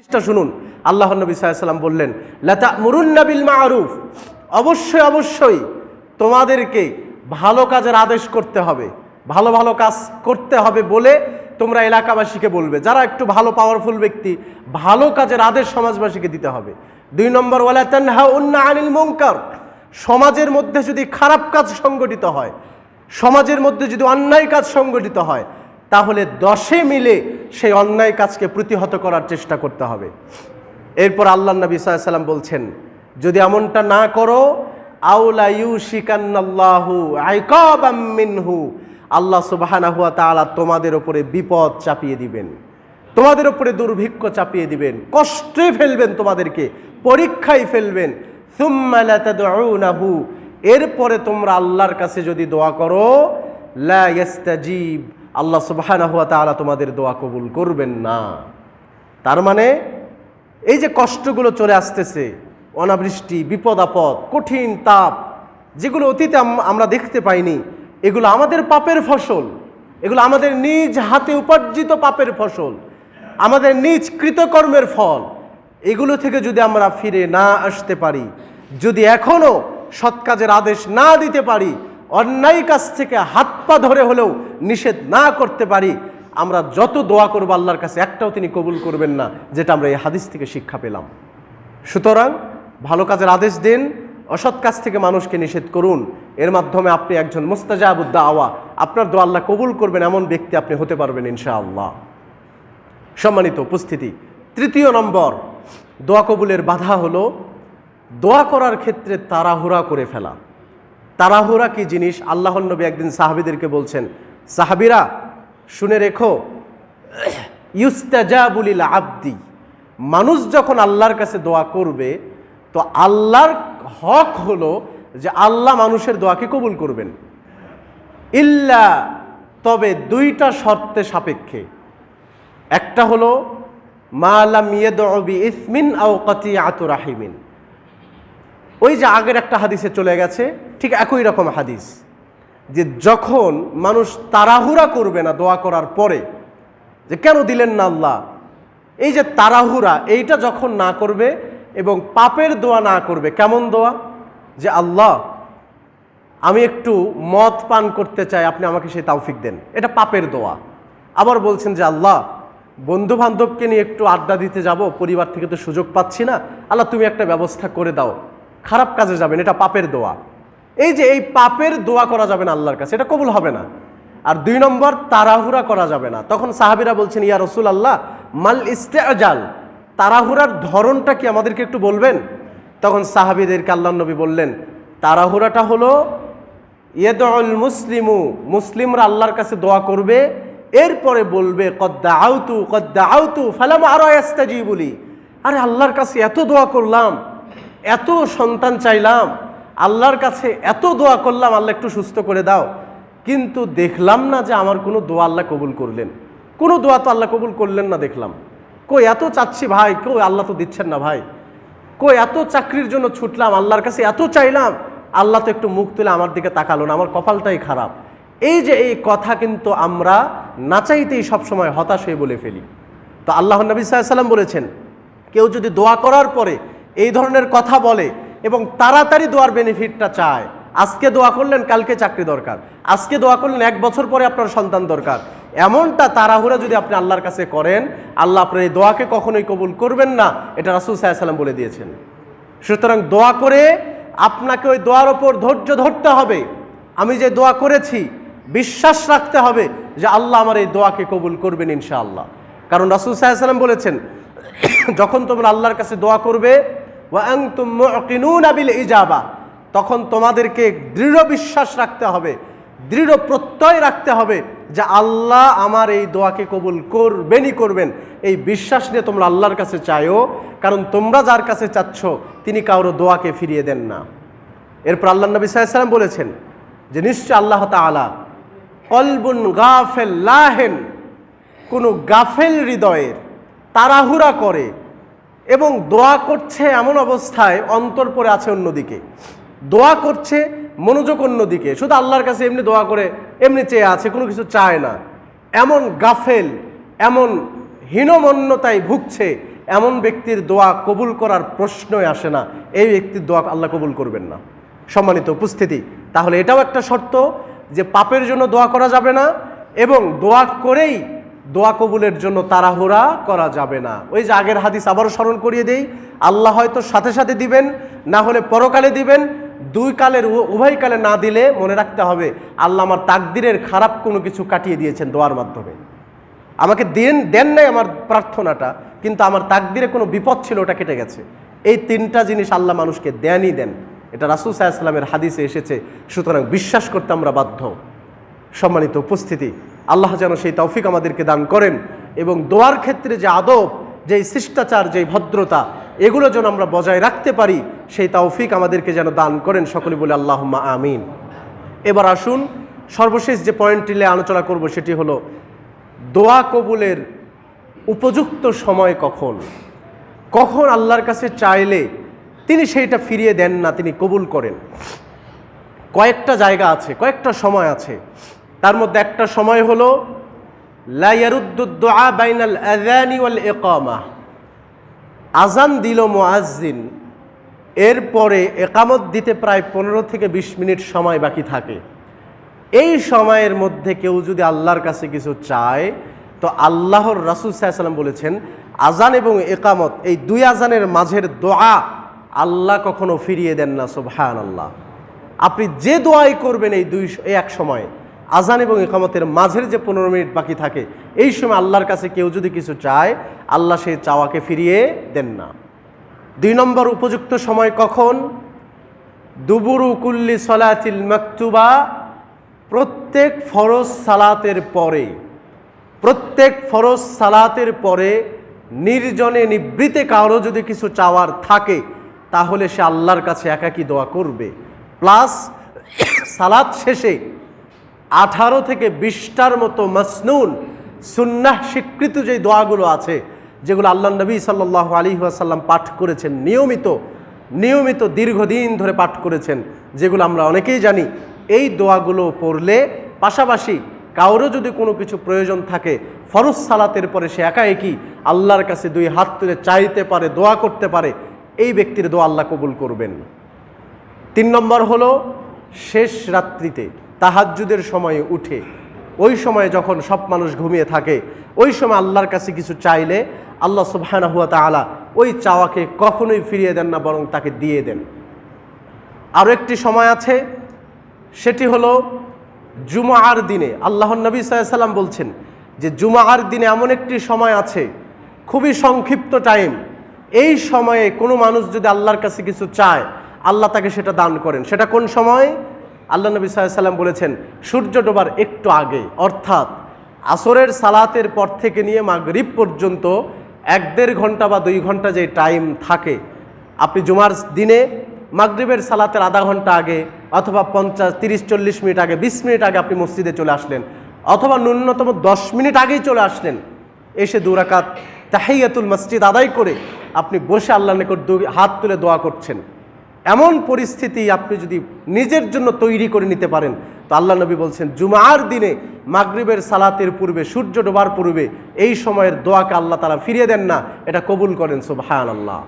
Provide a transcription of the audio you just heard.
হাদিসটা শুনুন। আল্লাহ নবী সাল্লাম বললেন লতা মুরুন্নাবিল মারুফ। অবশ্যই অবশ্যই তোমাদেরকে ভালো কাজের আদেশ করতে হবে। ভালো ভালো কাজ করতে হবে বলে তোমরা এলাকাবাসীকে বলবে। যারা একটু ভালো পাওয়ারফুল ব্যক্তি, ভালো কাজের আদেশ সমাজবাসীকে দিতে হবে। দুই নম্বর, ওয়ালা তানহা উন্না আনিল মুনকার। সমাজের মধ্যে যদি খারাপ কাজ সংগঠিত হয়, সমাজের মধ্যে যদি অন্যায় কাজ সংগঠিত হয়, তাহলে দশে মিলে সেই অন্যায় কাজকে প্রতিহত করার চেষ্টা করতে হবে। এরপর আল্লাহ নবী সাল্লাম বলছেন, যদি এমনটা না করো আউলা ইউ শিকান্নাল্লাহু মিনহু। আল্লাহ সুবহানাহু ওয়া তাআলা তোমাদের ওপরে বিপদ চাপিয়ে দিবেন, তোমাদের ওপরে দুর্ভিক্ষ চাপিয়ে দিবেন, কষ্টে ফেলবেন তোমাদেরকে, পরীক্ষায় ফেলবেন। সুম্মা লা তাদউনাহু এরপরে তোমরা আল্লাহর কাছে যদি দোয়া করো, লা ইয়াস্তাজিব আল্লাহ সুবহানাহু ওয়া তাআলা তোমাদের দোয়া কবুল করবেন না। তার মানে এই যে কষ্টগুলো চলে আসতেছে, অনাবৃষ্টি, বিপদ আপদ, কঠিন তাপ, যেগুলো অতীতে আমরা দেখতে পাইনি, এগুলো আমাদের পাপের ফসল। এগুলো আমাদের নিজ হাতে উপার্জিত পাপের ফসল। আমাদের নিজ কৃতকর্মের ফল। এগুলো থেকে যদি আমরা ফিরে না আসতে পারি, যদি এখনও সৎ কাজের আদেশ না দিতে পারি অন্যায় কাছ থেকে হাত পা ধরে হলেও নিষেধ না করতে পারি, আমরা যত দোয়া করব আল্লাহর কাছে, একটাও তিনি কবুল করবেন না, যেটা আমরা এই হাদিস থেকে শিক্ষা পেলাম। সুতরাং ভালো কাজের আদেশ দিন, অসৎ কাজ থেকে মানুষকে নিষেধ করুন। এর মাধ্যমে আপনি একজন মুস্তাজাবুদ্দা আওয়া আপনার দোয়া আল্লাহ কবুল করবেন, এমন ব্যক্তি আপনি হতে পারবেন ইনশাআল্লাহ। সম্মানিত উপস্থিতি, তৃতীয় নম্বর, দোয়া কবুলের বাধা হলো দোয়া করার ক্ষেত্রে তাড়াহুড়া করে ফেলা। তাড়াহুড়া কি জিনিস? আল্লাহ নবী একদিন সাহাবিদেরকে বলছেন, সাহাবিরা, শুনে রেখো ইউস্তাজা ইউস্তাজাবুলিল আব্দি। মানুষ যখন আল্লাহর কাছে দোয়া করবে, তো আল্লাহর হক হলো যে আল্লাহ মানুষের দোয়াকে কবুল করবেন। ইল্লা, তবে দুইটা শর্তে সাপেক্ষে। একটা হলো মালাম ইয়েদবি ইসমিন আও কতি রাহিমিন। ওই যে আগের একটা হাদিসে চলে গেছে, ঠিক একই রকম হাদিস, যে যখন মানুষ তাড়াহুড়া করবে না দোয়া করার পরে, যে কেন দিলেন না আল্লাহ? এই যে তাড়াহুড়া, এইটা যখন না করবে এবং পাপের দোয়া না করবে, কেমন দোয়া? যে আল্লাহ, আমি একটু মদ পান করতে চাই, আপনি আমাকে সেই তাওফিক দেন। এটা পাপের দোয়া। আবার বলছেন যে আল্লাহ বন্ধু বান্ধবকে নিয়ে একটু আড্ডা দিতে যাব, পরিবার থেকে তো সুযোগ পাচ্ছি না। আল্লাহ, তুমি একটা ব্যবস্থা করে দাও। খারাপ কাজে যাবেন, এটা পাপের দোয়া। এই যে এই পাপের দোয়া করা যাবে না আল্লাহর কাছে, এটা কবুল হবে না। আর দুই নম্বর, তাড়াহুড়া করা যাবে না। তখন সাহাবিরা বলছেন, ইয়া রসুল আল্লাহ মাল ইস্তেজাল? তাড়াহুড়ার ধরনটা কি আমাদেরকে একটু বলবেন? তখন সাহাবিদেরকে আল্লাহ নবী বললেন, তাড়াহুড়াটা হলো ইয়েদুল মুসলিমু, মুসলিমরা আল্লাহর কাছে দোয়া করবে, এরপরে বলবে কদ্দা আউতু কদ্দা আউতু ফালাম আরও আস্তাজি বলি আরে আল্লাহর কাছে এত দোয়া করলাম। এত সন্তান চাইলাম, আল্লাহর কাছে এত দোয়া করলাম, আল্লাহ একটু সুস্থ করে দাও। কিন্তু দেখলাম না যে আমার কোনো দোয়া আল্লাহ কবুল করলেন। কোনো দোয়া তো আল্লাহ কবুল করলেন না দেখলাম। কই এত চাচ্ছি ভাই, কই আল্লাহ তো দিচ্ছেন না ভাই। কই এত চাকরির জন্য ছুটলাম, আল্লাহর কাছে এত চাইলাম, আল্লাহ তো একটু মুখ তুলে আমার দিকে তাকালো না, আমার কপালটাই খারাপ। এই যে এই কথা কিন্তু আমরা না চাইতেই সবসময় হতাশ হয়ে বলে ফেলি। তো আল্লাহ নবী সাল্লাম বলেছেন, কেউ যদি দোয়া করার পরে এই ধরনের কথা বলে এবং তাড়াতাড়ি দোয়ার বেনিফিটটা চায়। আজকে দোয়া করলেন, কালকে চাকরি দরকার। আজকে দোয়া করলেন, এক বছর পরে আপনার সন্তান দরকার। এমনটা তাড়াহুড়া যদি আপনি আল্লাহর কাছে করেন, আল্লাহ আপনার এই দোয়াকে কখনোই কবুল করবেন না, এটা রাসুল সাল্লাম বলে দিয়েছেন। সুতরাং দোয়া করে আপনাকে ওই দোয়ার ওপর ধৈর্য ধরতে হবে। আমি যে দোয়া করেছি, বিশ্বাস রাখতে হবে যে আল্লাহ আমার এই দোয়াকে কবুল করবেন ইনশাআল্লাহ। কারণ রাসুল সাল্লাম বলেছেন যখন তোমরা আল্লাহর কাছে দোয়া করবে ইজাবা, তখন তোমাদেরকে দৃঢ় বিশ্বাস রাখতে হবে, দৃঢ় প্রত্যয় রাখতে হবে যে আল্লাহ আমার এই দোয়াকে কবুল করবেনই করবেন। এই বিশ্বাস নিয়ে তোমরা আল্লাহর কাছে চাইও কারণ তোমরা যার কাছে চাচ্ছ, তিনি কারও দোয়াকে ফিরিয়ে দেন না। এরপর আল্লাহ নবী সাল্লাম বলেছেন যে নিশ্চয় আল্লাহ তাআলা কলবুন গাফেল লাহেন, কোনো গাফেল হৃদয়ের তাড়াহুড়া করে এবং দোয়া করছে এমন অবস্থায় অন্তর পরে আছে অন্যদিকে। দোয়া করছে মনোযোগ অন্যদিকে। শুধু আল্লাহর কাছে এমনি দোয়া করে এমনি চেয়ে আছে, কোনো কিছু চায় না। এমন গাফেল, এমন হীনমন্যতায় ভুগছে, এমন ব্যক্তির দোয়া কবুল করার প্রশ্নই আসে না। এই ব্যক্তির দোয়া আল্লাহ কবুল করবেন না। সম্মানিত উপস্থিতি, তাহলে এটাও একটা শর্ত যে পাপের জন্য দোয়া করা যাবে না এবং দোয়া করেই দোয়া কবুলের জন্য তাড়াহুড়া করা যাবে না। ওই যে আগের হাদিস আবারও স্মরণ করিয়ে দেই, আল্লাহ হয়তো সাথে সাথে দিবেন, না হলে পরকালে দিবেন, দুই কালের উভয় কালে না দিলে মনে রাখতে হবে, আল্লাহ আমার তাকদিরের খারাপ কোনো কিছু কাটিয়ে দিয়েছেন দোয়ার মাধ্যমে। আমাকে দেন দেন নাই আমার প্রার্থনাটা, কিন্তু আমার তাকদিরে কোনো বিপদ ছিল, ওটা কেটে গেছে। এই তিনটা জিনিস আল্লাহ মানুষকে দেনই দেন। এটা রাসুল সাহায্যামের হাদিসে এসেছে, সুতরাং বিশ্বাস করতে আমরা বাধ্য। সম্মানিত উপস্থিতি আল্লাহ যেন সেই তৌফিক আমাদেরকে দান করেন এবং দোয়ার ক্ষেত্রে যে আদব যেই শিষ্টাচার যেই ভদ্রতা, এগুলো যেন আমরা বজায় রাখতে পারি, সেই তৌফিক আমাদেরকে যেন দান করেন। সকলে বলে আল্লাহ আমিন। এবার আসুন, সর্বশেষ যে পয়েন্টটি আলোচনা করব সেটি হলো, দোয়া কবুলের উপযুক্ত সময় কখন? কখন আল্লাহর কাছে চাইলে তিনি সেইটা ফিরিয়ে দেন না, তিনি কবুল করেন? কয়েকটা জায়গা আছে, কয়েকটা সময় আছে। তার মধ্যে একটা সময় হলো বাইনাল ওয়াল আজান দিল মোয়াজ্জিন এরপরে একামত দিতে প্রায় পনেরো থেকে বিশ মিনিট সময় বাকি থাকে। এই সময়ের মধ্যে কেউ যদি আল্লাহর কাছে কিছু চায়, তো আল্লাহর রাসুল সাল্লাম বলেছেন আজান এবং একামত, এই দুই আজানের মাঝের দোয়া আল্লাহ কখনো ফিরিয়ে দেন না সুবহান আল্লাহ আপনি যে দোয়াই করবেন এই দুই এক সময়। আজান এবং একামতের মাঝের যে পনেরো মিনিট বাকি থাকে, এই সময় আল্লাহর কাছে কেউ যদি কিছু চায়, আল্লাহ সেই চাওয়াকে ফিরিয়ে দেন না। দুই নম্বর উপযুক্ত সময় কখন? দুবুরু কুল্লি সলাতিল মাকতুবা, প্রত্যেক ফরজ সালাতের পরে, প্রত্যেক ফরজ সালাতের পরে নির্জনে নিবৃতে কারও যদি কিছু চাওয়ার থাকে, তাহলে সে আল্লাহর কাছে একাকী দোয়া করবে। প্লাস সালাত শেষে আঠারো থেকে বিশটার মতো মাসনুন সুন্নাহ স্বীকৃত যে দোয়াগুলো আছে, যেগুলো আল্লাহ নবী সাল্লাহ আলী আসাল্লাম পাঠ করেছেন, নিয়মিত নিয়মিত দীর্ঘদিন ধরে পাঠ করেছেন, যেগুলো আমরা অনেকেই জানি। এই দোয়াগুলো পড়লে পাশাপাশি কারও যদি কোনো কিছু প্রয়োজন থাকে, ফরজ সালাতের পরে সে একা একই আল্লাহর কাছে দুই হাত তুলে চাইতে পারে, দোয়া করতে পারে, এই ব্যক্তির দোয়া আল্লাহ কবুল করবেন। তিন নম্বর হলো শেষ রাত্রিতে তাহাজ্জুদের সময়ে উঠে, ওই সময়ে যখন সব মানুষ ঘুমিয়ে থাকে, ওই সময় আল্লাহর কাছে কিছু চাইলে আল্লাহ সুবহানা হুয়া তাআলা ওই চাওয়াকে কখনোই ফিরিয়ে দেন না, বরং তাকে দিয়ে দেন। আরও একটি সময় আছে, সেটি হলো জুমার দিনে। আল্লাহ নবী সাল্লাম বলছেন যে জুমার দিনে এমন একটি সময় আছে, খুবই সংক্ষিপ্ত টাইম। এই সময়ে কোনো মানুষ যদি আল্লাহর কাছে কিছু চায়, আল্লাহ তাকে সেটা দান করেন। সেটা কোন সময়? আল্লাহ নবী সাল্লাম বলেছেন, সূর্য ডোবার একটু আগে, অর্থাৎ আসরের সালাতের পর থেকে নিয়ে মাগরিব পর্যন্ত এক দেড় ঘণ্টা বা দুই ঘণ্টা যে টাইম থাকে, আপনি জুমার দিনে মাগরিবের সালাতের আধা ঘণ্টা আগে অথবা পঞ্চাশ, তিরিশ, চল্লিশ মিনিট আগে, বিশ মিনিট আগে আপনি মসজিদে চলে আসলেন, অথবা ন্যূনতম দশ মিনিট আগেই চলে আসলেন, এসে দুরাকাত তাহাইয়াতুল মসজিদ আদায় করে আপনি বসে আল্লাহ নিকট হাত তুলে দোয়া করছেন। এমন পরিস্থিতি আপনি যদি নিজের জন্য তৈরি করে নিতে পারেন, তো আল্লাহ নবী বলছেন, জুমার দিনে মাগরীবের সালাতের পূর্বে, সূর্য ডোবার পূর্বে, এই সময়ের দোয়াকে আল্লাহ তারা ফিরিয়ে দেন না, এটা কবুল করেন সুবহান আল্লাহ